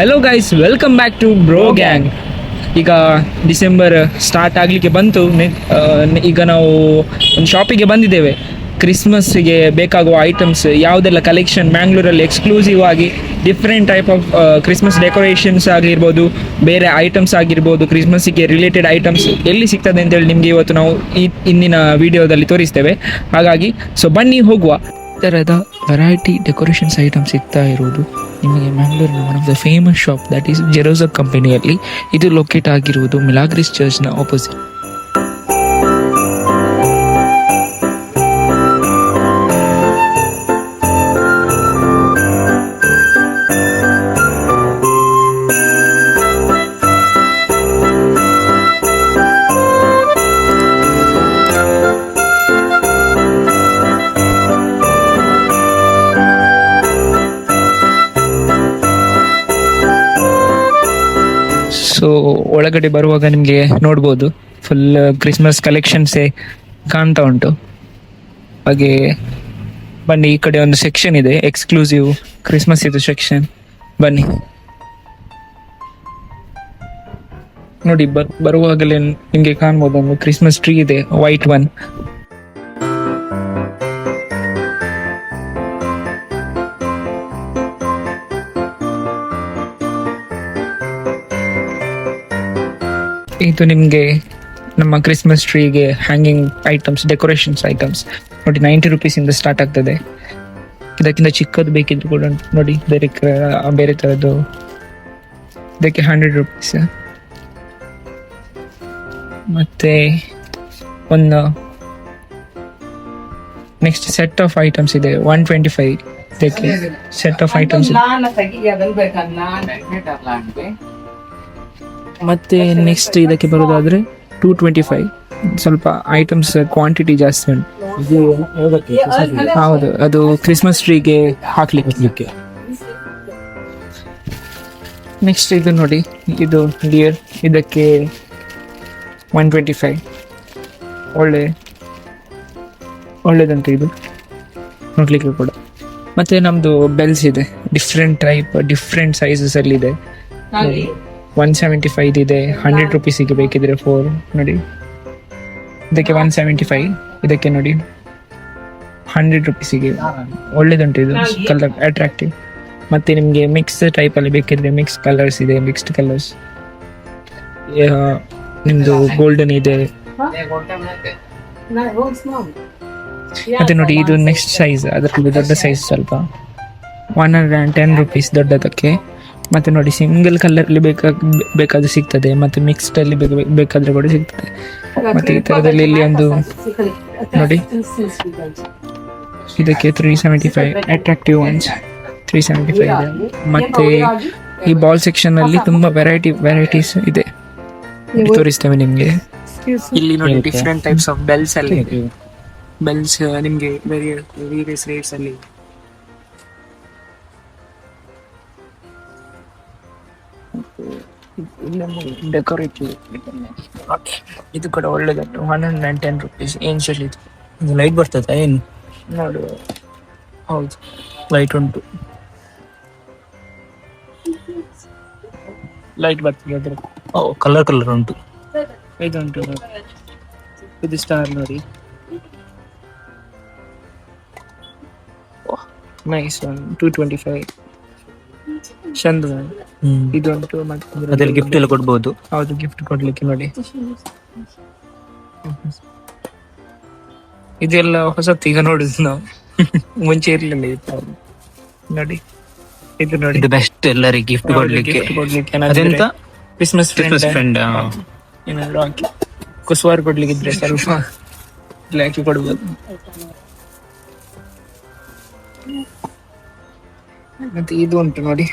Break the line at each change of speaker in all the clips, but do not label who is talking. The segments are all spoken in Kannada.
Hello guys welcome back to bro gang ಈಗ ಡಿಸೆಂಬರ್ ಸ್ಟಾರ್ಟ್ ಆಗಲಿಕ್ಕೆ ಬಂತು. ಈಗ ನಾವು ಒಂದು ಶಾಪಿಗೆ ಬಂದಿದ್ದೇವೆ. ಕ್ರಿಸ್ಮಸ್ಸಿಗೆ ಬೇಕಾಗುವ ಐಟಮ್ಸ್ ಯಾವುದೆಲ್ಲ ಕಲೆಕ್ಷನ್ ಮ್ಯಾಂಗ್ಳೂರಲ್ಲಿ ಎಕ್ಸ್ಕ್ಲೂಸಿವ್ ಆಗಿ different type of Christmas decorations ಆಗಿರ್ಬೋದು ಬೇರೆ ಐಟಮ್ಸ್ ಆಗಿರ್ಬೋದು ಕ್ರಿಸ್ಮಸ್ಸಿಗೆ ರಿಲೇಟೆಡ್ ಐಟಮ್ಸ್ ಎಲ್ಲಿ ಸಿಗ್ತದೆ ಅಂತೇಳಿ ನಿಮಗೆ ಇವತ್ತು ನಾವು ಈ ಇಂದಿನ ವಿಡಿಯೋದಲ್ಲಿ ತೋರಿಸ್ತೇವೆ. ಹಾಗಾಗಿ ಸೊ ಬನ್ನಿ ಹೋಗುವ. ಥರದ ವೆರೈಟಿ ಡೆಕೋರೇಷನ್ಸ್ ಐಟಮ್ ಸಿಗ್ತಾ ಇರುವುದು. ನಿಮಗೆ ಮ್ಯಾಂಗ್ಳೂರಿನ one of the famous shop that is Jerosa ಕಂಪನಿಯಲ್ಲಿ ಇದು ಲೊಕೇಟ್ ಆಗಿರುವುದು ಮಿಲಾಗ್ರಿಸ್ ಚರ್ಚ್ನ ಆಪೋಸಿಟ್ ಒಳಗಡೆ ಬರುವಾಗ ನಿಮಗೆ ನೋಡ್ಬೋದು. ಫುಲ್ ಕ್ರಿಸ್ಮಸ್ ಕಲೆಕ್ಷನ್ಸೇ ಕಾಣ್ತಾ ಉಂಟು. ಹಾಗೆ ಬನ್ನಿ, ಈ ಕಡೆ ಒಂದು ಸೆಕ್ಷನ್ ಇದೆ ಎಕ್ಸ್ಕ್ಲೂಸಿವ್ ಕ್ರಿಸ್ಮಸ್ ಇದು ಸೆಕ್ಷನ್ ಬನ್ನಿ. ನೋಡಿ ಬರ್ ಬರುವಾಗಲೇ ನಿಮಗೆ ಕಾಣ್ಬೋದು ಒಂದು ಕ್ರಿಸ್ಮಸ್ ಟ್ರೀ ಇದೆ ವೈಟ್ ಒನ್ ಇದು ನಿಮಗೆ ನಮ್ಮ ಕ್ರಿಸ್ಮಸ್ ಟ್ರೀಗೆ ಹ್ಯಾಂಗಿಂಗ್ ಐಟಮ್ಸ್ ಡೆಕೋರೇಷನ್ಸ್ ಐಟಮ್ಸ್ ನೋಡಿ ನೈಂಟಿ ರುಪೀಸಿಂದ ಸ್ಟಾರ್ಟ್ ಆಗ್ತದೆ. ಇದಕ್ಕಿಂತ ಚಿಕ್ಕದು ಬೇಕಿದ್ರು ಕೂಡ ನೋಡಿ ಬೇರೆ ಬೇರೆ ಥರದ್ದು ಇದಕ್ಕೆ ಹಂಡ್ರೆಡ್ ರುಪೀಸ್ ಮತ್ತೆ ಒಂದು ನೆಕ್ಸ್ಟ್ ಸೆಟ್ ಆಫ್ ಐಟಮ್ಸ್ ಇದೆ ಒನ್ ಟ್ವೆಂಟಿ ಫೈವ್ ಇದಕ್ಕೆ ಸೆಟ್ ಆಫ್ ಐಟಮ್ಸ್ ಇದೆ. ಮತ್ತೆ ನೆಕ್ಸ್ಟ್ ಇದಕ್ಕೆ ಬರೋದಾದ್ರೆ ಟೂ ಟ್ವೆಂಟಿ ಫೈವ್ ಸ್ವಲ್ಪ ಐಟಮ್ಸ್ ಕ್ವಾಂಟಿಟಿ ಜಾಸ್ತಿ ಉಂಟು. ಹೌದು ಅದು ಕ್ರಿಸ್ಮಸ್ ಟ್ರೀಗೆ ಹಾಕ್ಲಿಕ್ಕೆ. ನೆಕ್ಸ್ಟ್ ಇದು ನೋಡಿ ಇದು ಡಿಯರ್ ಇದಕ್ಕೆ ಒನ್ ಟ್ವೆಂಟಿ ಫೈವ್ ಒಳ್ಳೆ ಒಳ್ಳೆಯದಂತೆ ಇದು. ನೋಡ್ಲಿಕ್ಕೆ ಕೂಡ. ಮತ್ತೆ ನಮ್ಮದು ಬೆಲ್ಸ್ ಇದೆ. ಡಿಫ್ರೆಂಟ್ ಟೈಪ್ ಡಿಫ್ರೆಂಟ್ ಸೈಜಸ್ ಅಲ್ಲಿ ಇದೆ ಒನ್ ಸೆವೆಂಟಿ ಫೈವ್ ಇದೆ ಹಂಡ್ರೆಡ್ ರುಪೀಸಿಗೆ ಬೇಕಿದ್ರೆ ಫೋರ್ ನೋಡಿ. ಇದಕ್ಕೆ ಒನ್ ಸೆವೆಂಟಿ ಫೈವ್ ಇದಕ್ಕೆ ನೋಡಿ. ಹಂಡ್ರೆಡ್ ರುಪೀಸಿಗೆ ಒಳ್ಳೇದುಂಟು ಇದು ಕಲರ್ ಅಟ್ರಾಕ್ಟಿವ್ ಮತ್ತೆ ನಿಮಗೆ ಮಿಕ್ಸ್ ಟೈಪಲ್ಲಿ ಬೇಕಿದ್ರೆ ಮಿಕ್ಸ್ ಕಲರ್ಸ್ ಇದೆ ಮಿಕ್ಸ್ಡ್ ಕಲರ್ಸ್ ನಿಮ್ದು ಗೋಲ್ಡನ್ ಇದೆ. ಮತ್ತೆ ನೋಡಿ ಇದು ನೆಕ್ಸ್ಟ್ ಸೈಜ್ ಅದರಲ್ಲಿ ದೊಡ್ಡ ಸೈಜ್ ಸ್ವಲ್ಪ. One hundred and ten rupees ದೊಡ್ಡದಕ್ಕೆ. ಮತ್ತೆ ನೋಡಿ ಸಿಂಗಲ್ ಕಲರಲ್ಲಿ ಬೇಕಾ ಬೇಕಾದ್ರೆ ಸಿಗ್ತದೆ ಮತ್ತು ಮಿಕ್ಸ್ಡಲ್ಲಿ ಬೇಕು- ಬೇಕಾದರೆ ಕೂಡ ಸಿಗ್ತದೆ. ಮತ್ತು ಈ ಥರದಲ್ಲಿ ಇಲ್ಲಿ ಒಂದು ನೋಡಿ. ಇದಕ್ಕೆ three seventy five attractive ones three seventy five ಇದೆ ಮತ್ತೆ ಈ ಬಾಲ್ ಸೆಕ್ಷನಲ್ಲಿ ತುಂಬ ತುಂಬಾ ವೆರೈಟಿ ವೆರೈಟೀಸ್ ಇದೆ. ತೋರಿಸ್ತೇವೆ ನಿಮಗೆ. ಇಲ್ಲಿ ನೋಡಿ ಡಿಫ್ರೆಂಟ್ ಟೈಪ್ಸ್ ಆಫ್ ಬೆಲ್ಸ್ ಅಲ್ಲಿ. ಬೆಲ್ಸ್ ನಿಮಗೆ ವೇರಿಯಸ್ ರೇಟ್ಸ್ ಅಲ್ಲಿ. ಡೆಕೋರೇಟಿವ್ ಇದು. ಕೂಡ ಒಳ್ಳೆದುಂಟು one hundred and ten rupees ಏನ್ಶಲ್ ಇದು.
ಲೈಟ್ ಬರ್ತದಾ ಏನು?
ನೋಡು ಹೌದು. ಲೈಟ್ ಉಂಟು. ಲೈಟ್ ಬರ್ತದೆ ಅದ್ರ
ಓ ಕಲರ್ ಕಲರ್ ಉಂಟು.
ಇದುಂಟು ಇದು ಸ್ಟಾರ್ ನೋಡಿ. Nice one two twenty five ಚಂದ ಮತ್ತೆ
ಅದ್ರಲ್ಲಿ ಗಿಫ್ಟ್ ಎಲ್ಲ ಕೊಡ್ಬೋದು.
ಹೌದು ಗಿಫ್ಟ್ ಕೊಡ್ಲಿಕ್ಕೆ ನೋಡಿ. ಇದೆಲ್ಲ ಹೊಸತ್ತು ಈಗ ನೋಡುದು ನಾವು. ಮುಂಚೆ ಇರ್ಲಿಲ್ಲ ಇದು ನೋಡಿ ಇದು ನೋಡಿ.
ಇದು ಬೆಸ್ಟ್ ಎಲ್ಲರಿಗೆ ಗಿಫ್ಟ್ ಕೊಡ್ಲಿಕ್ಕೆ.
ಕೊಡ್ಲಿಕ್ಕೆ
ಅದೆಂತ?
ಕ್ರಿಸ್ಮಸ್
ಕ್ರಿಸ್ಮಸ್ ಫ್ರೆಂಡ್
ಏನಾದ್ರು ಹಾಕಿ. ಕುಸುವಾರು ಕೊಡ್ಲಿಕ್ಕೆ ಇದ್ರೆ ಸ್ವಲ್ಪ ಇಲ್ಲಿ ಹಾಕಿ ಕೊಡ್ಬೋದು. ಮತ್ತೆ ಇದು ಉಂಟು ನೋಡಿ.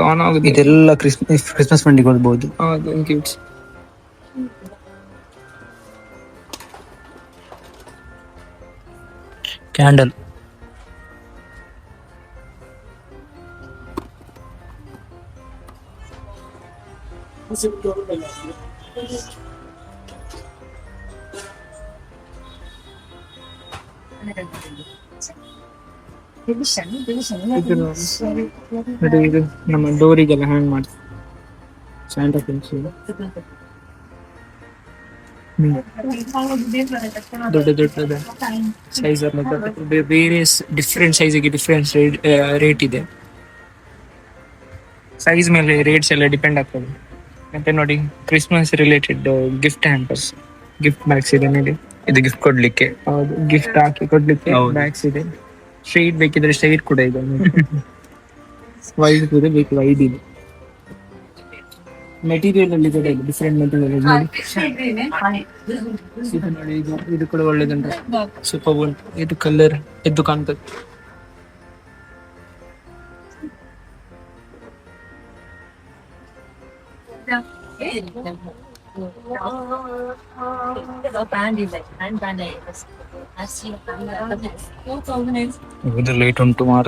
ಆನ್ ಆಗುತ್ತೆ
ಇದೆಲ್ಲ ಕ್ರಿಸ್ಮಸ್ ಕ್ರಿಸ್ಮಸ್
ಹೌದು ಗಿಫ್ಟ್ಸ್
ಕ್ಯಾಂಡಲ್
ಇದು ನೋಡಿ. ಇದು ನಮ್ಮ ಡೋರಿಗೆಲ್ಲ ಹ್ಯಾಂಗ್ ಮಾಡ್ತೀವಿ ಸ್ಯಾಂಟಾ ಕ್ಲಾಸ್ ದೊಡ್ಡ ದೊಡ್ಡದ ಸೈಜ್ ಬೇರೆ ಡಿಫ್ರೆಂಟ್ ಸೈಜಿಗೆ ಡಿಫ್ರೆಂಟ್ ರೇಟ್ ಇದೆ. ಸೈಜ್ ಮೇಲೆ ರೇಟ್ಸ್ ಎಲ್ಲ ಡಿಪೆಂಡ್ ಆಗ್ತದೆ. ಮತ್ತೆ ನೋಡಿ Christmas related gift hampers gift bags ಇದೆ ನೋಡಿ.
ಇದು ಗಿಫ್ಟ್ ಕೊಡ್ಲಿಕ್ಕೆ.
ಹೌದು ಗಿಫ್ಟ್ ಹಾಕಿ ಕೊಡ್ಲಿಕ್ಕೆ. ಬ್ಯಾಗ್ಸ್ ಇದೆ. ಸ್ಟ್ರೈಟ್ ಬೇಕಿದ್ರೆ ಸ್ಟ್ರೈಟ್ ಕೂಡ ಇದೆ. ವೈಡ್ ಕೂಡ ಬೇಕು ವೈಡ್ ಇದೆ. ಮೆಟೀರಿಯಲ್ ಅಲ್ಲಿ ಕೂಡ ಇದೆ ಡಿಫ್ರೆಂಟ್ ಮೆಟೀರಿಯಲ್ ಇದು ನೋಡಿ ಇದು ಇದು ಕೂಡ ಒಳ್ಳೇದುಂಟು. ಸೂಪರ್ ಉಂಟು ಇದು ಕಲರ್ ಎದ್ದು ಕಾಣ್ತದೆ.
ಇದು. ಲೇಟ್ ಉಂಟು ಮಾರ.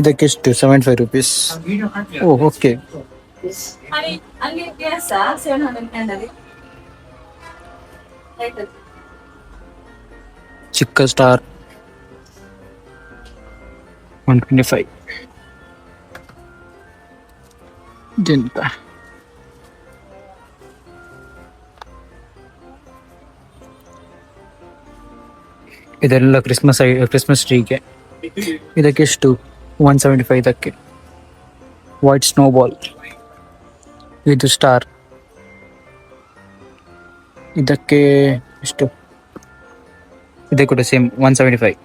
ಇದಕ್ಕೆಷ್ಟು seventy five rupees oh okay ಚಿಕ್ಕ ಸ್ಟಾರ್ ಒನ್ ಟ್ವೆಂಟಿ ಫೈವ್ ಇದೆಂತ ಇದೆಲ್ಲ ಕ್ರಿಸ್ಮಸ್ ಕ್ರಿಸ್ಮಸ್ ಟ್ರೀಗೆ ಇದಕ್ಕೆ ಎಷ್ಟು? ಒನ್ ಸೆವೆಂಟಿ ಫೈವ್ ಇದಕ್ಕೆ. ವೈಟ್ ಸ್ನೋ ಬಾಲ್ ಇದು ಸ್ಟಾರ್ ಇದಕ್ಕೆ ಎಷ್ಟು? ಇದೆ ಕೂಡ ಸೇಮ್ ಒನ್ ಸೆವೆಂಟಿ ಫೈವ್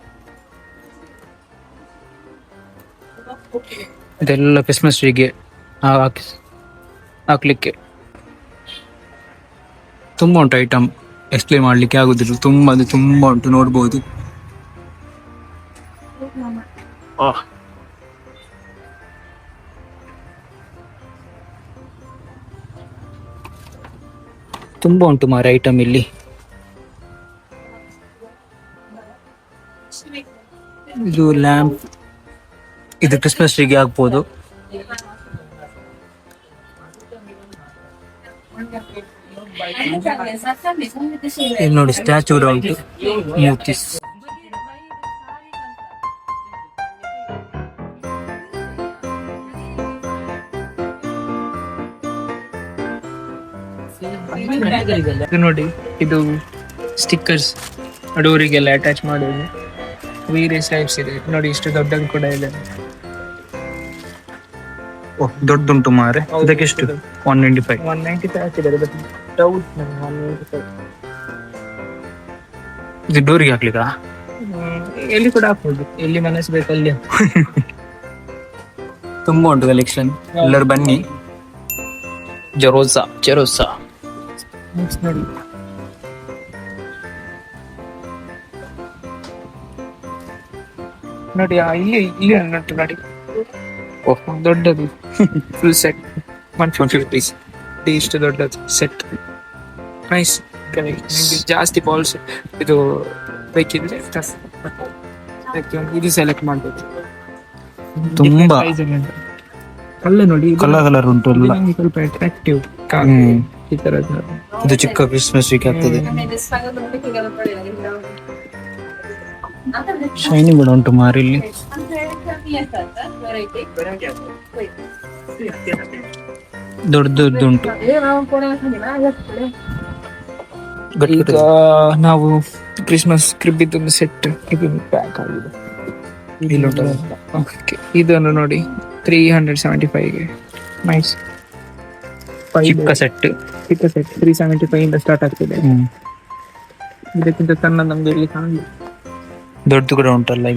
ಇದೆಲ್ಲ ಕ್ರಿಸ್ಮಸ್ ಟ್ರೀಗೆ ಹಾಕ್ಲಿಕ್ಕೆ. ತುಂಬಾ ಉಂಟು ಐಟಮ್ ಎಕ್ಸ್ಪ್ಲೇನ್ ಮಾಡ್ಲಿಕ್ಕೆ ಆಗುದಿಲ್ಲ. ತುಂಬಾ ಅದು ತುಂಬ ಉಂಟು ನೋಡ್ಬೋದು. ತುಂಬಾ ತುಂಬ ಉಂಟು ಮಾರ ಐಟಮ್ ಇಲ್ಲಿ. ಇದು ಲ್ಯಾಂಪ್ ಇದು ಕ್ರಿಸ್ಮಸ್ ಟ್ರೀಗೆ ಆಗ್ಬೋದು ಇಲ್ಲಿ ನೋಡಿ ಸ್ಟ್ಯಾಚು ಕೂಡ ಉಂಟು. ಮೂರ್ತಿ.
ಇದು ನೋಡಿ, ಇದು ಸ್ಟಿಕ್ಕರ್ಸ್ ಡೋರಿಗೆಲ್ಲ ಅಟ್ಯಾಚ್ ಮಾಡೋದು ವೇರಿಯಸ್ ಟೈಪ್ಸ್ ಇದೆ ನೋಡಿ, ಇಷ್ಟು ದೊಡ್ಡದು ಕೂಡ ಇದೆ.
ದೊಡ್ಡುಂಟು ಮಾರೆ. ಇದಕ್ಕೆಷ್ಟು one ninety five
one ninety five ಹಾಕಿದ್ದಾರೆ ಬಟ್ ಡೌಟ್ ನನಗೆ ಒನ್ ನೈಂಟಿ ಫೈವ್
ಇದು ಡೋರಿಗೆ ಹಾಕ್ಲಿಕ್ಕ?
ಎಲ್ಲಿ ಕೂಡ ಹಾಕ್ಬೋದು. ಎಲ್ಲಿ ಮನಸ್ಸು ಬೇಕು ಅಲ್ಲಿ.
ತುಂಬಾ ಉಂಟು ಕಲೆಕ್ಷನ್ ಎಲ್ಲರೂ ಬನ್ನಿ. ಜರೋಸಾ ಜರೋಸಾ.
ನೋಡಿ. ನೋಡಿ ಇಲ್ಲಿ ಇಲ್ಲಿ ನೋಡಿ ಓಹ್ ದೊಡ್ಡದು. ಫುಲ್ ಸೆಟ್ ಒನ್ ಫಿಫ್ಟಿ ಇಷ್ಟು ದೊಡ್ಡದು. ಸೆಟ್ ನೈಸ್ ನಿಮಗೆ ಜಾಸ್ತಿ ಬಾಲ್ಸ್ ಇದು ಬೇಕಿದ್ರೆ ಇದು ಸೆಲೆಕ್ಟ್ ಮಾಡ್ಬೇಕು.
ತುಂಬಾ.
ಕಲ್ಲ ನೋಡಿ
ಕಲರ್ ಕಲರ್ ಉಂಟು ಎಲ್ಲ.
ಸ್ವಲ್ಪ ಅಟ್ರಾಕ್ಟಿವ್. ಈ ತರದ
ಇದು ಚಿಕ್ಕ ಕ್ರಿಸ್ಮಸ್ ವೀಕ್ ಆಗ್ತದೆ. ಶೈನಿ ಕೂಡ ಉಂಟು ಮಾರಿ ಇಲ್ಲಿ ದೊಡ್ಡ ದೊಡ್ಡ ಉಂಟು. ಗಟ್ಟಿ
ಈಗ ನಾವು ಕ್ರಿಸ್ಮಸ್ ಕ್ರಿಬ್ಬಿದ್ದು ಒಂದು ಸೆಟ್ ಇದು ಪ್ಯಾಕ್ ಆಗಿದೆ.
ಇಲ್ಲಿ
ಓಕೆ ಇದನ್ನು ನೋಡಿ ತ್ರೀ ಹಂಡ್ರೆಡ್ ಸೆವೆಂಟಿ ಫೈವ್ಗೆ ನೈಸ್
ಚಿಕ್ಕ ಸೆಟ್
ಚಿಕ್ಕ ಸೆಟ್ ತ್ರೀ ಸೆವೆಂಟಿ ಫೈವ್ ಇಂದ ಸ್ಟಾರ್ಟ್ ಆಗ್ತಿದೆ. ಇದಕ್ಕಿಂತ ಸಣ್ಣ ನಮ್ಗೆ ಇಲ್ಲಿ ಕಾಣಲಿ.
ದೊಡ್ಡದು ಕೂಡ ಉಂಟಲ್ಲ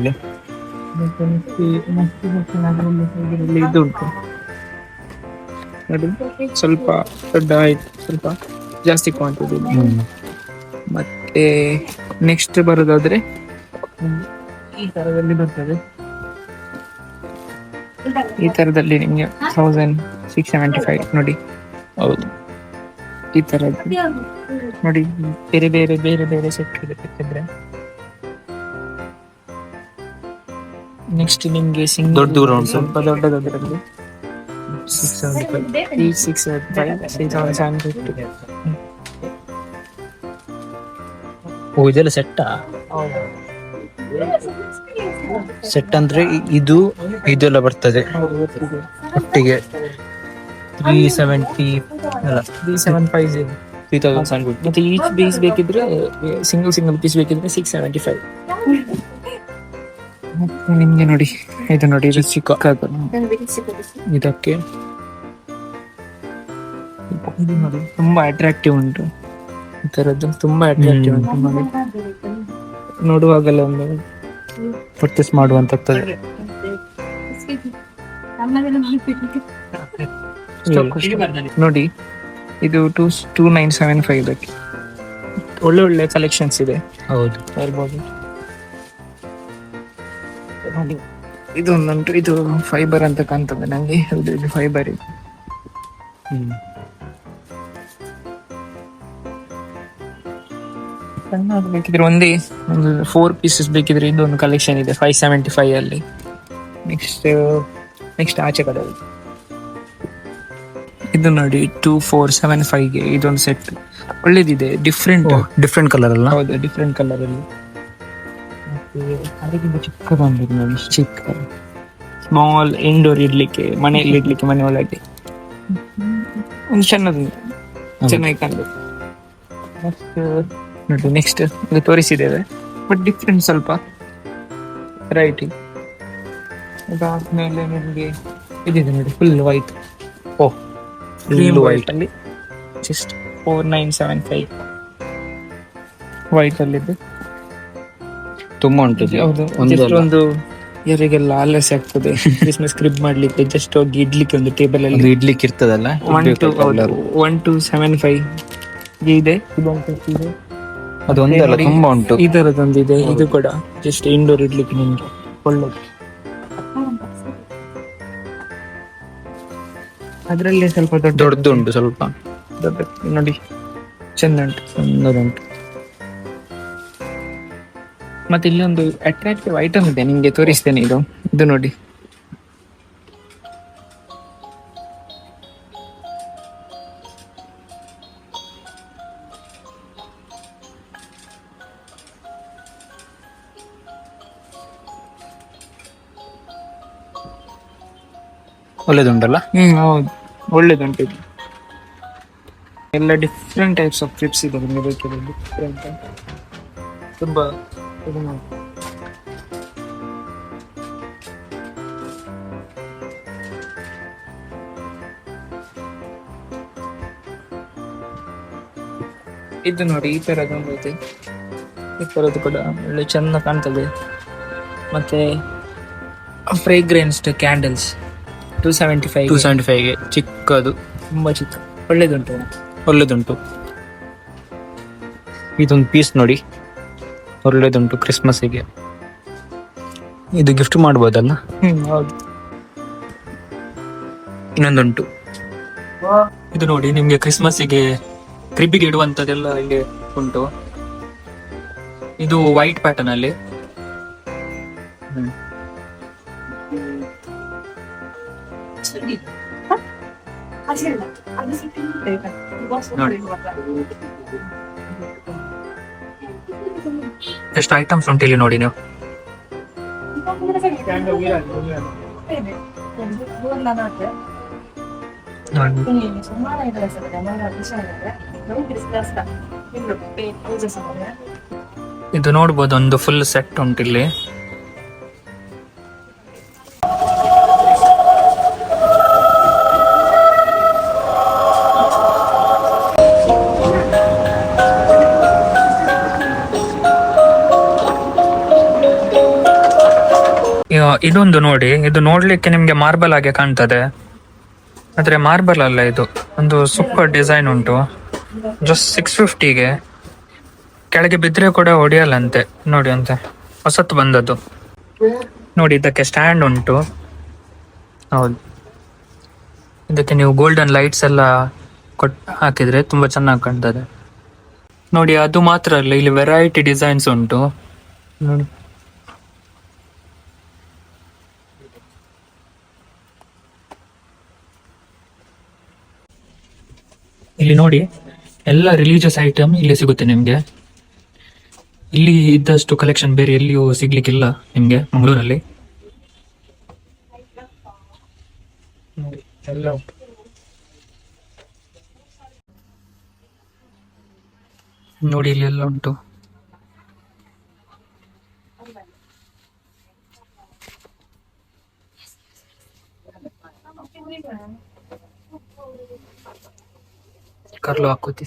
ಇದು ಉಂಟು. ನೋಡಿ ಸ್ವಲ್ಪ ದೊಡ್ಡ ಆಯ್ತು ಸ್ವಲ್ಪ ಜಾಸ್ತಿ ಕ್ವಾಂಟಿಟಿ ಮತ್ತೆ ನೆಕ್ಸ್ಟ್ ಬರೋದಾದ್ರೆ ಈ ತರದಲ್ಲಿ ಬರ್ತದೆ. ಈ ತರದಲ್ಲಿ ನಿಮ್ಗೆ ಥೌಸಂಡ್ ಸಿಕ್ಸ್ ಸೆವೆಂಟಿ ಫೈವ್ ನೋಡಿ.
ಹೌದು.
ಈ ತರ ನೋಡಿ ಬೇರೆ ಬೇರೆ ಬೇರೆ ಬೇರೆ ಸೆಟ್ ಬೇಕಿದ್ರೆ ನೆಕ್ಸ್ಟ್ ನಿಮಗೆ ಸಿಂಗ್
ದೊಡ್ಡ ಗ್ರೌಂಡ್ ಉಂಟು.
ಸ್ವಲ್ಪ ದೊಡ್ಡದಾದ್ರಲ್ಲಿ six seventy five six seventy five three thousand seven fifty
oh ಇದೆಲ್ಲ ಸೆಟ್ಟಾ ಸೆಟ್ ಅಂದ್ರೆ ಇದು ಇದೆಲ್ಲ ಬರ್ತದೆ. ಒಟ್ಟಿಗೆ ತ್ರೀ ಸೆವೆಂಟಿ ಅಲ್ಲ.
Three seven five zero
three thousand seven fifty
ಮತ್ತೆ ಈಚ್ ಪೀಸ್ ಬೇಕಿದ್ರೆ ಸಿಂಗಲ್ ಸಿಂಗಲ್ ಪೀಸ್ ಬೇಕಿದ್ರೆ ಸಿಕ್ಸ್ ಸೆವೆಂಟಿ ಫೈವ್ ನಿಮ್ಗೆ ನೋಡಿ. ಇದು ನೋಡಿ ಇದು ಚಿಕ್ಕ. ಇದಕ್ಕೆ ನೋಡಿ ತುಂಬಾ ಅಟ್ರಾಕ್ಟಿವ್ ಉಂಟು. ಈ ತರದ್ದು ತುಂಬಾ ಅಟ್ರಾಕ್ಟಿವ್ ಉಂಟು ನೋಡಿ. ನೋಡುವಾಗಲೇ ಒಂದು
ಪರ್ಚೇಸ್ ಮಾಡುವಂತದ್ದು.
ನೋಡಿ ಇದು two two nine seven five ಇದಕ್ಕೆ ಒಳ್ಳೆ ಒಳ್ಳೆ ಕಲೆಕ್ಷನ್ಸ್ ಇದೆ.
ಹೌದು.
ಹೇಳ್ಬೋದು ನೋಡಿ. ಇದೊಂದುಂಟು ಇದು ಫೈಬರ್ ಅಂತ ಕಾಣ್ತದೆ. ನಂಗೆ ಹೌದು ಇದು ಫೈಬರ್ ಇದೆ.
ಹ್ಮ್.
ಸಣ್ಣ ಬೇಕಿದ್ರೆ ಒಂದೇ ಒಂದು ಫೋರ್ ಪೀಸಸ್ ಬೇಕಿದ್ರೆ ಇದೊಂದು ಕಲೆಕ್ಷನ್ ಇದೆ ಫೈವ್ ಸೆವೆಂಟಿ ಫೈವ್ ಅಲ್ಲಿ. ನೆಕ್ಸ್ಟ್ ನೆಕ್ಸ್ಟ್ ಆಚೆ ಕಡೆ ಇದು ನೋಡಿ ಟೂ ಫೋರ್ ಸೆವೆನ್ ಫೈವ್ಗೆ ಇದೊಂದು ಸೆಟ್ ಒಳ್ಳೇದಿದೆ ಡಿಫ್ರೆಂಟ್
ಡಿಫ್ರೆಂಟ್ ಕಲರ್ ಅಲ್ಲ?
ಹೌದು ಡಿಫ್ರೆಂಟ್ ಕಲರ್ ಅಲ್ಲಿ. ಅದಕ್ಕಿಂತ ಚಿಕ್ಕದೊಂದು ನೋಡಿ ಚಿಕ್ಕ. ಸ್ಮಾಲ್ ಇಂಡೋರ್ ಇಡ್ಲಿಕ್ಕೆ ಮನೆಯಲ್ಲಿ ಇಡ್ಲಿಕ್ಕೆ ಮನೆ ಒಳಗೆ ಒಂದು ಸಣ್ಣದು ಚೆನ್ನಾಗಿ ಕಾಣಬೇಕು. ನೆಕ್ಸ್ಟ್ ನೋಡಿ ನೆಕ್ಸ್ಟ್ ಇದು ತೋರಿಸಿದ್ದೇವೆ. ಬಟ್ ಡಿಫ್ರೆಂಟ್ ಸ್ವಲ್ಪ. ರೈಟ್ ಇದಾದ್ಮೇಲೆ ನಿಮಗೆ ಇದಿದೆ ನೋಡಿ ಫುಲ್ ವೈಟ್
ಓ
ಕ್ರೀಮ್ ವೈಟ್ ಅಲ್ಲಿ. Just four nine seven five white ಅಲ್ಲಿದೆ.
ತುಂಬಾ ಉಂಟು ಒಂದು
ಜಸ್ಟ್ ಒಂದು ಯಾರಿಗೆಲ್ಲ ಆಲಸ್ಯ ಆಗ್ತದೆ ಕ್ರಿಸ್ಮಸ್ ಕ್ರಿಬ್ ಮಾಡ್ಲಿಕ್ಕೆ ಜಸ್ಟ್ ಹೋಗಿ ಇಡ್ಲಿಕ್ಕೆ ಒಂದು ಟೇಬಲ್ ಅಲ್ಲಿ.
ಇಡ್ಲಿಕ್ಕೆ ಇರ್ತದಲ್ಲ?
One two. One two seven five ಇದೆ.
ಅದು ಒಂದಲ್ಲ ತುಂಬಾ ಉಂಟು.
ಈ ತರದೊಂದು ಇದೆ ಇದು ಕೂಡ ಜಸ್ಟ್ ಇಂಡೋರ್ ಇಡ್ಲಿಕ್ಕೆ ನಿಮ್ಗೆ. ಒಳ್ಳೇದು ಅದರಲ್ಲಿ ಸ್ವಲ್ಪ ದೊಡ್ಡ
ದೊಡ್ಡದು ಉಂಟು ಸ್ವಲ್ಪ.
ದೊಡ್ಡ ನೋಡಿ ಚಂದ ಉಂಟು
ಸಣ್ಣದುಂಟು
ಮತ್ತೆ ಇಲ್ಲಿ ಒಂದು ಅಟ್ರಾಕ್ಟಿವ್ ಐಟಮ್ ಇದೆ ನಿಮ್ಗೆ ತೋರಿಸ್ತೇನೆ ಇದು. ಇದು ನೋಡಿ.
ಒಳ್ಳೇದುಂಟಲ್ಲ?
ಹ್ಮ್ ಹೌದು. ಒಳ್ಳೇದುಂಟು ಇದು. ಎಲ್ಲ ಡಿಫ್ರೆಂಟ್ ಟೈಪ್ಸ್ ಆಫ್ ಕ್ಲಿಪ್ಸ್ ಇದೆ ನಿಮಗೆ ಬೇಕಿರೋದು ಡಿಫ್ರೆಂಟ್ ತುಂಬಾ ಇದು ನೋಡಿ. ಇದು ನೋಡಿ ಈ ತರದೊಂದು ಇದೆ. ಈ ತರದ್ದು ಕೂಡ ಒಳ್ಳೆ ಚಂದ ಕಾಣ್ತದೆ. ಮತ್ತೆ fragranced candles two seventy five
two seventy ಫೈವ್ಗೆ ಚಿಕ್ಕದು.
ತುಂಬಾ ಚಿಕ್ಕ. ಒಳ್ಳೇದುಂಟು.
ಒಳ್ಳೇದುಂಟು. ಇದೊಂದು ಪೀಸ್ ನೋಡಿ. ಒಳ್ಳೇದುಂಟು ಕ್ರಿಸ್ಮಸ್ಸಿಗೆ. ಇದು ಗಿಫ್ಟ್ ಮಾಡ್ಬೋದಲ್ಲ?
ಹ್ಮ್ ಹೌದು.
ಇನ್ನೊಂದುಂಟು.
ಇದು ನೋಡಿ ನಿಮ್ಗೆ ಕ್ರಿಸ್ಮಸ್ಸಿಗೆ ಕ್ರಿಬ್ಬಿಗೆ ಇಡುವಂತದೆಲ್ಲ ಇಲ್ಲಿ ಉಂಟು. ಇದು ವೈಟ್ ಪ್ಯಾಟರ್ನ್ ಅಲ್ಲಿ. ಎಷ್ಟು ಐಟಮ್ಸ್ ಉಂಟು ಇಲ್ಲಿ ನೋಡಿ ನೀವು? ಇದು ನೋಡ್ಬೋದು ಒಂದು ಫುಲ್ ಸೆಟ್ ಉಂಟು ಇಲ್ಲಿ ಇದೊಂದು ನೋಡಿ, ಇದು ನೋಡ್ಲಿಕ್ಕೆ ನಿಮ್ಗೆ ಮಾರ್ಬಲ್ ಆಗಿ ಕಾಣ್ತದೆ. ಆದ್ರೆ ಮಾರ್ಬಲ್ ಅಲ್ಲ ಇದು. ಒಂದು ಸೂಪರ್ ಡಿಸೈನ್ ಉಂಟು. ಜಸ್ಟ್ ಸಿಕ್ಸ್ ಫಿಫ್ಟಿಗೆ ಕೆಳಗೆ ಬಿದ್ರೆ ಕೂಡ ಹೊಡೆಯಲ್ಲಂತೆ. ನೋಡಿ ಅಂತೆ. ಹೊಸತ್ ಬಂದದ್ದು. ನೋಡಿ, ಇದಕ್ಕೆ ಸ್ಟ್ಯಾಂಡ್ ಉಂಟು. ಹೌದು. ಇದಕ್ಕೆ ನೀವು ಗೋಲ್ಡನ್ ಲೈಟ್ಸ್ ಎಲ್ಲ ಕೊಟ್, ಹಾಕಿದ್ರೆ ತುಂಬಾ ಚೆನ್ನಾಗಿ ಕಾಣ್ತದೆ. ನೋಡಿ, ಅದು ಮಾತ್ರ ಅಲ್ಲ, ಇಲ್ಲಿ ವೆರೈಟಿ ಡಿಸೈನ್ಸ್ ಉಂಟು. ನೋಡಿ. ಇಲ್ಲಿ ನೋಡಿ, ಎಲ್ಲ ರಿಲಿಜಿಯಸ್ ಐಟಮ್ ಇಲ್ಲಿ ಸಿಗುತ್ತೆ ನಿಮ್ಗೆ.
ಇಲ್ಲಿ ಇದ್ದಷ್ಟು ಕಲೆಕ್ಷನ್ ಬೇರೆ ಎಲ್ಲಿಯೂ ಸಿಗ್ಲಿಕ್ಕಿಲ್ಲ ನಿಮ್ಗೆ, ಮಂಗಳೂರಲ್ಲಿ.
ನೋಡಿ,
ಇಲ್ಲಿ ಎಲ್ಲ ಉಂಟು. Carlo ಹಾಕೋತಿ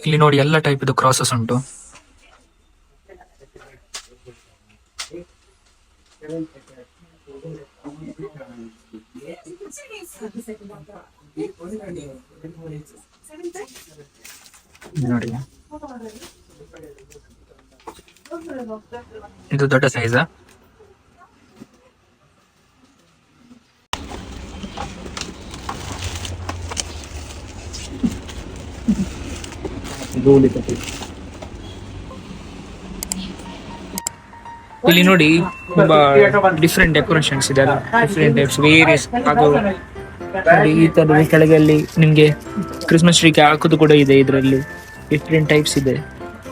ಇಲ್ಲಿ ನೋಡಿ ಎಲ್ಲ ಟೈಪ್ ಇದು ಕ್ರಾಸಸ್ ಉಂಟು. ನೋಡಿ. ಇದು ದೊಡ್ಡ ಸೈಜಾ
ಇಲ್ಲಿ ನೋಡಿ ತುಂಬಾ ಡಿಫ್ರೆಂಟ್ ಡೆಕೋರೇಷನ್ಸ್ ಇದೆ ಡಿಫ್ರೆಂಟ್ ಟೈಪ್ಸ್ ವೇರಿಯಸ್ ಅದು ನೋಡಿ ಈ ತರದ ಕೆಳಗಲ್ಲಿ ನಿಮ್ಗೆ ಕ್ರಿಸ್ಮಸ್ ಟ್ರೀಗೆ ಹಾಕೋದು ಕೂಡ ಇದೆ ಇದರಲ್ಲಿ. ಡಿಫ್ರೆಂಟ್ ಟೈಪ್ಸ್ ಇದೆ.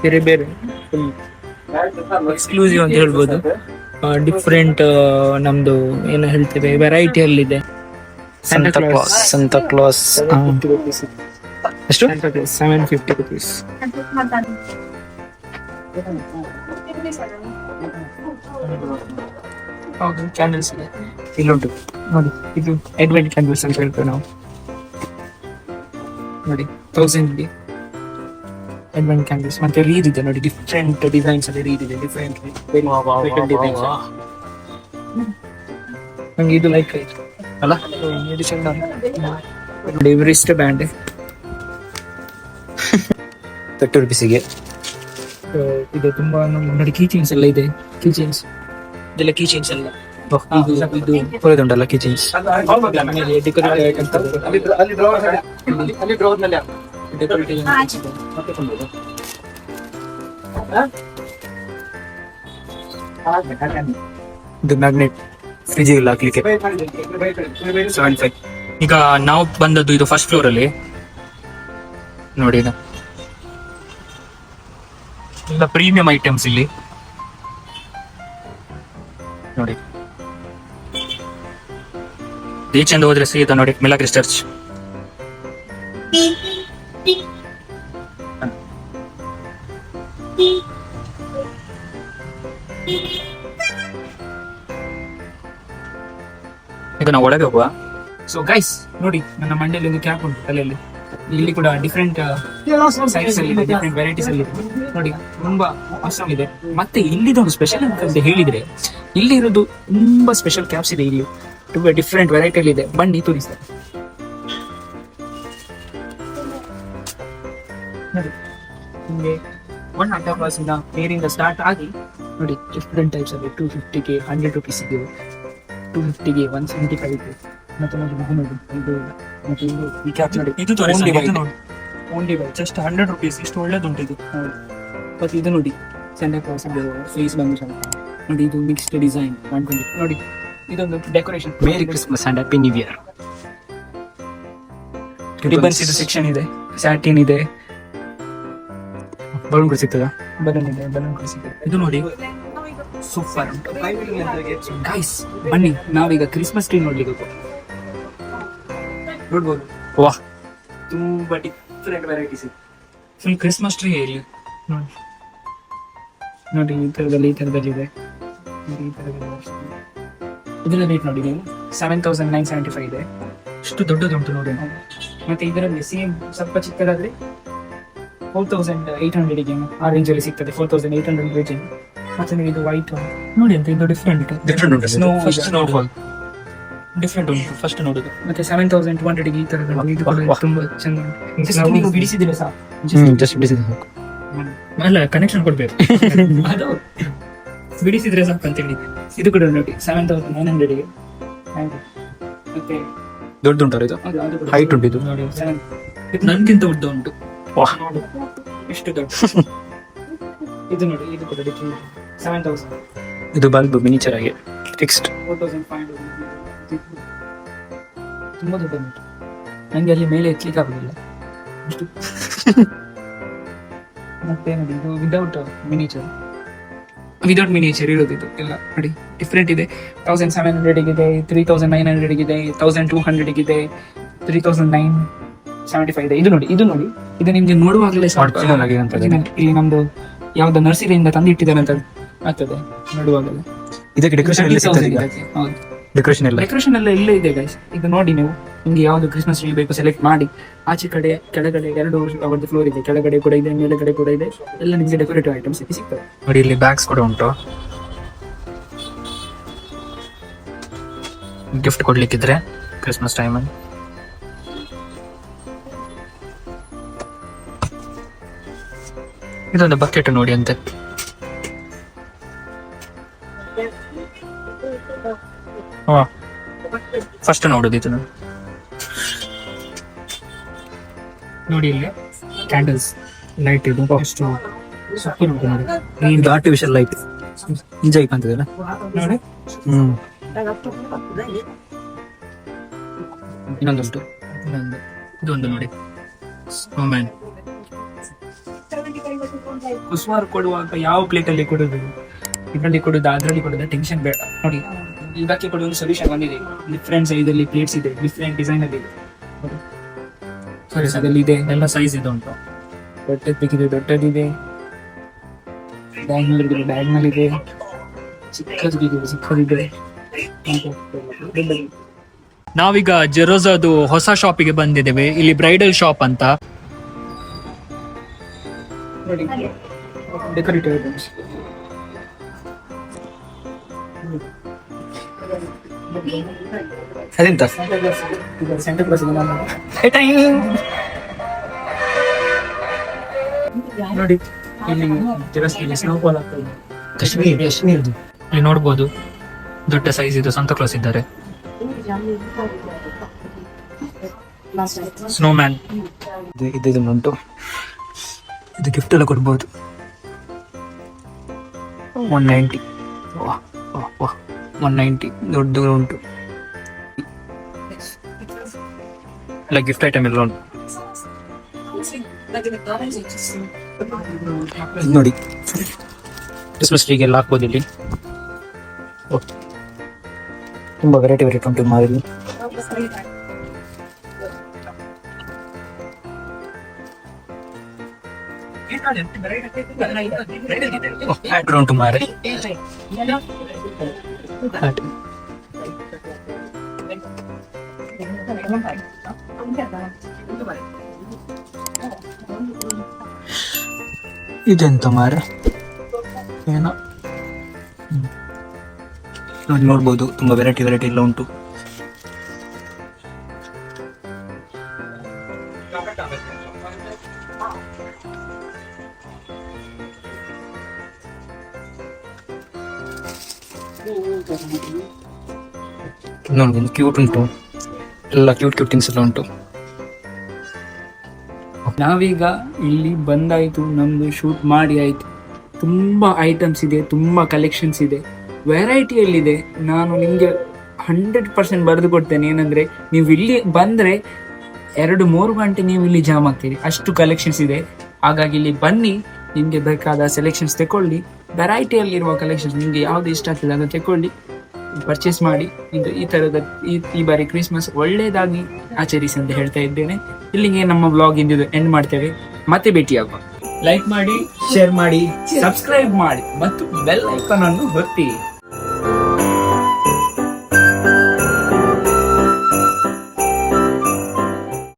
ಬೇರೆ ಬೇರೆ ಎಕ್ಸ್ಕ್ಲೂಸಿವ್ ಅಂತ ಹೇಳ್ಬೋದು. ಡಿಫ್ರೆಂಟ್ ನಮ್ದು ಏನು ಹೇಳ್ತೇವೆ ವೆರೈಟಿ ಅಲ್ಲಿ ಇದೆ
ಸಂತಾ ಕ್ಲಾಸ್ ಸಂತಾ. ಕ್ಲಾಸ್ ಎಷ್ಟು
ಸೆವೆನ್ ಫಿಫ್ಟಿ ರುಪೀಸ್ ಹೌದು ಕ್ಯಾಂಡಲ್ಸ್ ಇದೆ ಇಲ್ಲುಂಟು ನೋಡಿ ಇದು ಎಡ್ವೆಂಟ್ ಕ್ಯಾಂಡಲ್ಸ್ ಅಂತ ಹೇಳ್ತೇವೆ ನಾವು. ನೋಡಿ ತೌಸಂಡ್ ಇದೆ ಅಡ್ವೆಂಟ್ ಕ್ಯಾಂಡಲ್ಸ್ ಮತ್ತೆ ರೀದ್ ಇದೆ ನೋಡಿ ಡಿಫ್ರೆಂಟ್ ಡಿಸೈನ್ಸ್ ಅಲ್ಲಿ ರೀದ್ ಇದೆ ಡಿಫ್ರೆಂಟ್ ಡಿಸೈನ್ಸ್ ನಂಗೆ ಇದು ಲೈಕ್ ಆಯ್ತು.
ಅಲ್ಲ?
ಇದು ಚೆಂದ ನೋಡಿ ರಿಸ್ಟ್ ಬ್ಯಾಂಡ್
ತರ್ಟಿ ರುಪೀಸಿಗೆ
ಇದು ತುಂಬಾ ನಮ್ಗೆ ನೋಡಿ ಕೀ ಚೈನ್ಸ್ ಎಲ್ಲ ಇದೆ ಕೀ ಚೈನ್ಸ್ ಇದೆಲ್ಲ ಕೀ ಚೈನ್ಸ್ ಎಲ್ಲ
ಒಳ್ಳೆದುಂಟಲ್ಲ
ಡೆಕೋರೇಟ್ ಅಂತ
ಇದು ಮ್ಯಾಗ್ನೆಟ್ ಫ್ರಿಜ್ ಇಲ್ಲ ಹಾಕ್ಲಿಕ್ಕೆ ಫೈವ್ ಈಗ ನಾವು ಬಂದದ್ದು ಇದು ಫಸ್ಟ್ ಫ್ಲೋರ್ ಅಲ್ಲಿ ನೋಡಿ ಇದು ಎಲ್ಲ ಪ್ರೀಮಿಯಂ ಐಟಮ್ಸ್ ಇಲ್ಲಿ. ನೋಡಿ. ಈಚೆಂದ ಹೋದ್ರೆ ಸೀದಾ ನೋಡಿ ಮಿಲಾಗ್ರಿಸ್ ಚರ್ಚ್ ಈಗ ನಾವು ಒಳಗೆ ಹೋಗುವ.
ಸೊ ಗೈಸ್ ನೋಡಿ, ನನ್ನ ಮಂಡೆಯಲ್ಲಿ ಒಂದು ಕ್ಯಾಪ್ ಉಂಟು ತಲೆಯಲ್ಲಿ. ಇಲ್ಲಿ ಕೂಡ ಡಿಫ್ರೆಂಟ್ ಸೈಜ್ ಅಲ್ಲಿ ಡಿಫ್ರೆಂಟ್ ವೆರೈಟೀಸ್ ಅಲ್ಲಿ. ನೋಡಿ ತುಂಬಾ ಆಸಮ್ ಇದೆ. ಮತ್ತೆ ಇಲ್ಲಿದ ಒಂದು ಸ್ಪೆಷಲ್ ಅಂತ ಹೇಳಿದ್ರೆ ಇಲ್ಲಿ ಇರೋದು ತುಂಬಾ ಸ್ಪೆಷಲ್ ಕ್ಯಾಪ್ಸ್ ಇದೆ ಇಲ್ಲಿ. ತುಂಬಾ ಡಿಫ್ರೆಂಟ್ ವೆರೈಟಿ ಅಲ್ಲಿ ಇದೆ. ಬನ್ನಿ ತೋರಿಸ್ತಾರೆ ನಿಮಗೆ ಒನ್ ಹಂಡ್ರೆಡ್ ಕ್ಲಾಸ್ ಇಂದ ಬೇರಿಂದ ಸ್ಟಾರ್ಟ್ ಆಗಿ ನೋಡಿ ಡಿಫ್ರೆಂಟ್ ಟೈಪ್ಸ್ ಅಲ್ಲಿ ಟೂ ಫಿಫ್ಟಿಗೆ ಹಂಡ್ರೆಡ್ ರುಪೀಸ್ ಇದೆ ಟೂ ಫಿಫ್ಟಿಗೆ ಒನ್ ಸೆವೆಂಟಿ ಫೈವ್ ಇದೆ ಮತ್ತೆ ನೋಡಿ ನೋಡಿ ಇದು ಮತ್ತೆ ಇದು ಈ ಕ್ಯಾಪ್ ನೋಡಿ
ಇದು ತೋರಿಸಿ, only
white.
Just hundred rupees ಇಷ್ಟು ಒಳ್ಳೇದುಂಟಿದೆ
ಹೌದು. ಮತ್ತೆ ಇದು ನೋಡಿ ಸೆಂಟರ್ ಕ್ಲಾಸ್ ಫೇಸ್ ಬಂದು ನೋಡಿ ಇದು ಮಿಕ್ಸ್ಡ್ ಡಿಸೈನ್ ಮಾಡ್ಕೊಂಡು ನೋಡಿ ಇದೊಂದು decoration
merry Christmas and happy new year
ribbons ಇದು ಸೆಕ್ಷನ್ ಇದೆ ಸ್ಯಾಟಿನ್ ಇದೆ.
ಬಲೂನ್ ಕೂಡ ಸಿಗ್ತದ?
ಬಲೂನ್ ಇದೆ ಬಲೂನ್ ಸಿಗುತ್ತೆ
ಇದು ನೋಡಿ
ಸೂಪರ್ ಗೈಸ್ ಬನ್ನಿ ನಾವೀಗ ಕ್ರಿಸ್ಮಸ್ ಟ್ರೀ ನೋಡ್ಲಿಕ್ಕೆ ನೋಡ್ಬೋದು?
ವಾಹ್.
ತುಂಬಾ ಡಿಫ್ರೆಂಟ್ ವೆರೈಟೀಸ್ ಇದೆ.
ಫುಲ್ ಕ್ರಿಸ್ಮಸ್ ಟ್ರೀ ಇಲ್ಲಿ
ನೋಡಿ. ನೋಡಿ ಈ ತರದಲ್ಲಿ ಈ ತರದಲ್ಲಿ ಇದೆ. ಈ ತರದಲ್ಲಿ ಇದರ ರೇಟ್ ನೋಡಿ ನೀವು. Seven thousand nine seventy five ಇದೆ.
ಇಷ್ಟು ದೊಡ್ಡದುಂಟು ನೋಡಿ.
ಮತ್ತೆ ಇದರಲ್ಲಿ ಸೇಮ್ ಸ್ವಲ್ಪ ಚಿಕ್ಕದಾದ್ರೆ ಫೋರ್ ತೌಸಂಡ್ ಏಟ್ ಹಂಡ್ರೆಡ್ಗೆ ಆ ಅಲ್ಲಿ ಸಿಗ್ತದೆ. Four thousand eight hundred rating. ಮತ್ತೆ ನೀವು ಇದು ವೈಟ್ ನೋಡಿ ಅಂತ ಇದು ಡಿಫ್ರೆಂಟ್
ಡಿಫ್ರೆಂಟ್ ಉಂಟು ಫಸ್ಟ್ ಡಿಫ್ರೆಂಟ್ ಉಂಟು. ಫಸ್ಟ್ ನೋಡುದು.
ಮತ್ತೆ ಸೆವೆನ್ ತೌಸಂಡ್ ಟು ಹಂಡ್ರೆಡ್ ಈ ತರ ಇದು ಕೂಡ
ವಾಹ್.
ತುಂಬಾ ಚೆನ್ನಾಗಿ ಬಿಡಿಸಿದ್ರೆ Just ಜಸ್ಟ್ ಬಿಡಿಸಿದ್ರೆ ಸಾಕು. ಅಲ್ಲ ಕನೆಕ್ಷನ್ ಕೊಡ್ಬೇಕು. ಅದು. ಬಿಡಿಸಿದ್ರೆ ಸಾಕು ಅಂತ ಹೇಳಿ. ಇದು ಕೂಡ ನೋಡಿ ಸೆವೆನ್ ತೌಸಂಡ್ ನೈನ್ ಹಂಡ್ರೆಡ್ಗೆ ಮತ್ತೆ
ದೊಡ್ಡದುಂಟು ಇದು?
ಅದು- ಅದು ಕೂಡ
Height ಉಂಟು ಇದು.
ನೋಡಿ seven. ಇದು
ನನ್ಗಿಂತ ಉದ್ದ ಉಂಟು. ವಾಹ್.
ನೋಡಿ ಎಷ್ಟು ದೊಡ್ಡ. ಇದು ನೋಡಿ ಇದು ಕೂಡ ಸೆವೆನ್ ತೌಸಂಡ್
ಇದು ಬಲ್ಬ್ ಮಿನಿಚರ್ ಆಗಿ ಫಿಕ್ಸ್ಡ್
ಫೋರ್ ತೌಸಂಡ್ ಫೈವ್ ತುಂಬಾ ದೊಡ್ಡ ಉಂಟು. ನಂಗೆ ಅಲ್ಲಿ ಮೇಲೆ ಎತ್ಲಿಕ್ಕೆ ಆಗುದಿಲ್ಲ. ಮತ್ತೆ ನೋಡಿ ಇದು ವಿದೌಟ್ ಮಿನಿಚರ್ ವಿದೌಟ್ ಮಿನಿಚರ್ ಇರೋದಿದು ಎಲ್ಲ ನೋಡಿ ಡಿಫ್ರೆಂಟ್ ಇದೆ. ತೌಸಂಡ್ ಸೆವೆನ್ ಹಂಡ್ರೆಡ್ ಇದೆ ತ್ರೀ ತೌಸಂಡ್ ನೈನ್ ಹಂಡ್ರೆಡ್ ಇದೆ ತೌಸಂಡ್ ಟೂ ಹಂಡ್ರೆಡ್ ಇದೆ three thousand nine seventy five ಇದೆ ಇದು ನೋಡಿ ಇದು ನೋಡಿ ಇದು ನಿಮ್ಗೆ ನೋಡುವಾಗಲೇ. ಇಲ್ಲಿ ನಮ್ದು ಯಾವ್ದು ನರ್ಸರಿಯಿಂದ ತಂದಿಟ್ಟಿದ್ದಾರೆ ಅಂತ ಆಗ್ತದೆ ನೋಡುವಾಗಲೇ.
ಇದಕ್ಕೆ ಡೆಕೋರೇಷನ್ ಎಲ್ಲ
ಇಲ್ಲೇ ಇದೆ ಗೈಸ್ ಇದು ನೋಡಿ ನೀವು. ನಿಮ್ಗೆ ಯಾವುದು ಕ್ರಿಸ್ಮಸ್ ಟ್ರೀ ಬೇಕು ಸೆಲೆಕ್ಟ್ ಮಾಡಿ. ಆಚೆ ಕಡೆ, ಕೆಳಗಡೆ ಎರಡು ಅವರದ್ದು ಫ್ಲೋರ್ ಇದೆ. ಕೆಳಗಡೆ ಕೂಡ ಇದೆ, ಮೇಲೆಗಡೆ ಕೂಡ ಇದೆ. ಎಲ್ಲ ನಿಮಗೆ ಡೆಕೋರೇಟಿವ್ ಐಟಮ್ಸ್ ಇಲ್ಲಿ ಸಿಗ್ತವೆ.
ನೋಡಿ, ಇಲ್ಲಿ ಬ್ಯಾಗ್ಸ್ ಕೂಡ ಉಂಟು. ಗಿಫ್ಟ್ ಕೊಡ್ಲಿಕ್ಕಿದ್ರೆ ಕ್ರಿಸ್ಮಸ್ ಟೈಮ್ ಇದೊಂದು ಬಕೆಟ್ ನೋಡಿ ಅಂತೆ. ಫಸ್ಟ್ ನೋಡುದು ಇದನ್ನು.
ನೋಡಿ ಇಲ್ಲಿ ಕ್ಯಾಂಡಲ್ಸ್ ಲೈಟ್ ಇದು ಎಷ್ಟು ಸೂಪರ್ ಉಂಟು ನೋಡಿ.
ಇದು ಆರ್ಟಿಫಿಷಿಯಲ್ ಲೈಟ್ ಎಂಜಾಯ್ ಕಾಣ್ತದಲ್ಲ
ನೋಡಿ.
ಹ್ಮ್.
ಇನ್ನೊಂದುಂಟು.
ಇನ್ನೊಂದು. ಇದೊಂದು ನೋಡಿ. ಸ್ನೋಮ್ಯಾನ್
ಕುಸುಮಾರು ಕೊಡುವಾಗ ಯಾವ ಪ್ಲೇಟ್ ಅಲ್ಲಿ ಕೊಡುದು? ಇದರಲ್ಲಿ ಕೊಡುದು ಅದರಲ್ಲಿ ಕೊಡುದು ಟೆನ್ಷನ್ ಬೇಡ. ನೋಡಿ ಇದಕ್ಕೆ ಕೊಡುವ ಸೊಲ್ಯೂಷನ್ ಬಂದಿದೆ. ಡಿಫ್ರೆಂಟ್ ಸೈಜ್ ಅಲ್ಲಿ ಪ್ಲೇಟ್ಸ್ ಇದೆ ಡಿಫ್ರೆಂಟ್ ಡಿಸೈನ್ ಅಲ್ಲಿ. ಇದೆ ಅದರಲ್ಲಿ ಇದೆ
ಎಲ್ಲ ಸೈಜ್ ಇದು ಉಂಟು.
ದೊಡ್ಡದು ಬೇಕಿದೆ ದೊಡ್ಡದಿದೆ. ಬ್ಯಾಗ್ನಲ್ಲಿ ಇದೆ ಡಯಾಗ್ನಲ್ ಇದೆ ಚಿಕ್ಕದು ಬೇಕಿದೆ ಚಿಕ್ಕದಿದೆ.
ನಾವೀಗ ಜೆರೋಸಾದು ಹೊಸ ಶಾಪಿಗೆ ಬಂದಿದ್ದೇವೆ. ಇಲ್ಲಿ ಬ್ರೈಡಲ್ ಶಾಪ್ ಅಂತ.
ಡೆಕೋರೇಟಿವ್ ಐಟಮ್ಸ್ ಪ್ಲಸ್ ನೋಡಿ ಇಲ್ಲಿ ಇಲ್ಲಿ ಸ್ನೋಫಾಲ್ ಆಗ್ತದೆ
ಕಾಶ್ಮೀರ್ ಕಾಶ್ಮೀರ್ದು ಇಲ್ಲಿ ನೋಡ್ಬೋದು ದೊಡ್ಡ ಸೈಜ್ ಇದು ಸಂತ ಕ್ಲಾಸ್ ಇದ್ದಾರೆ. ಸ್ನೋಮ್ಯಾನ್ ಇದು ಇದು ಉಂಟು. ಇದು ಗಿಫ್ಟ್ ಎಲ್ಲ ಕೊಡ್ಬೋದು. ಒನ್ ನೈಂಟಿ ಒನ್ ನೈಂಟಿ ದೊಡ್ಡ ಉಂಟು. ಎಲ್ಲ ಗಿಫ್ಟ್ ಐಟಮ್ ಎಲ್ಲ ಉಂಟು ಇದು ನೋಡಿ. ಕ್ರಿಸ್ಮಸ್ ಟ್ರೀಗೆಲ್ಲ ಹಾಕ್ಬೋದು ಇಲ್ಲಿ ಓ. ತುಂಬಾ ವೆರೈಟಿ ವೆರೈಟಿ ಉಂಟು ಮಾರಲ್ಲಿ ಹ್ಯಾಟ್ ಉಂಟು ಮಾರೆ. ಹ್ಯಾಟ್ ಇದೆಂತ ಮಾರೆ ಏನೋ. ನೋಡಿ, ನೋಡ್ಬೋದು, ತುಂಬಾ ವೆರೈಟಿ ವೆರೈಟಿ ಎಲ್ಲ ಉಂಟು. ನೋಡಿ ಕ್ಯೂಟ್ ಉಂಟು. ಎಲ್ಲ ಕ್ಯೂಟ್ ಕ್ಯೂಟ್ ಥಿಂಗ್ಸ್ ಎಲ್ಲ ಉಂಟು.
ನಾವೀಗ ಇಲ್ಲಿ ಬಂದಾಯಿತು, ನಮ್ದು ಶೂಟ್ ಮಾಡಿ ಆಯ್ತು. ತುಂಬಾ ಐಟಮ್ಸ್ ಇದೆ, ತುಂಬಾ ಕಲೆಕ್ಷನ್ಸ್ ಇದೆ. ವೆರೈಟಿಯಲ್ಲಿದೆ ನಾನು ನಿಮಗೆ ಹಂಡ್ರೆಡ್ ಪರ್ಸೆಂಟ್ ಬರೆದು ಕೊಡ್ತೇನೆ. ಏನಂದ್ರೆ, ನೀವು ಇಲ್ಲಿ ಬಂದ್ರೆ ಎರಡು, ಮೂರು ಗಂಟೆ ನೀವು ಇಲ್ಲಿ ಜಾಮ್ ಆಗ್ತೀರಿ. ಅಷ್ಟು ಕಲೆಕ್ಷನ್ಸ್ ಇದೆ. ಹಾಗಾಗಿ ಇಲ್ಲಿ ಬನ್ನಿ, ನಿಮಗೆ ಬೇಕಾದ ಸೆಲೆಕ್ಷನ್ಸ್ ತಗೊಳ್ಳಿ ವೆರೈಟಿಯಲ್ಲಿರುವ ಕಲೆಕ್ಷನ್ಸ್ ನಿಮಗೆ ಯಾವ್ದು ಇಷ್ಟ ಆಗ್ತದೆ ಅದನ್ನು ತಗೊಳ್ಳಿ ಪರ್ಚೇಸ್ ಮಾಡಿ, ಇದು ಈ ತರದ ಈ ಬಾರಿ ಕ್ರಿಸ್ಮಸ್ ಒಳ್ಳೇದಾಗಿ ಆಚರಿಸಿ ಅಂತ ಹೇಳ್ತಾ ಇದ್ದೇನೆ. ಇಲ್ಲಿಗೆ ನಮ್ಮ ಬ್ಲಾಗ್ ಇಂದು ಎಂಡ್ ಮಾಡ್ತೇವೆ. ಮತ್ತೆ ಭೇಟಿಯಾಗುವ. ಲೈಕ್ ಮಾಡಿ ಶೇರ್ ಮಾಡಿ ಸಬ್ಸ್ಕ್ರೈಬ್ ಮಾಡಿ. ಮತ್ತು ಬೆಲ್ ಐಕಾನ್ ಅನ್ನು ಒತ್ತಿ.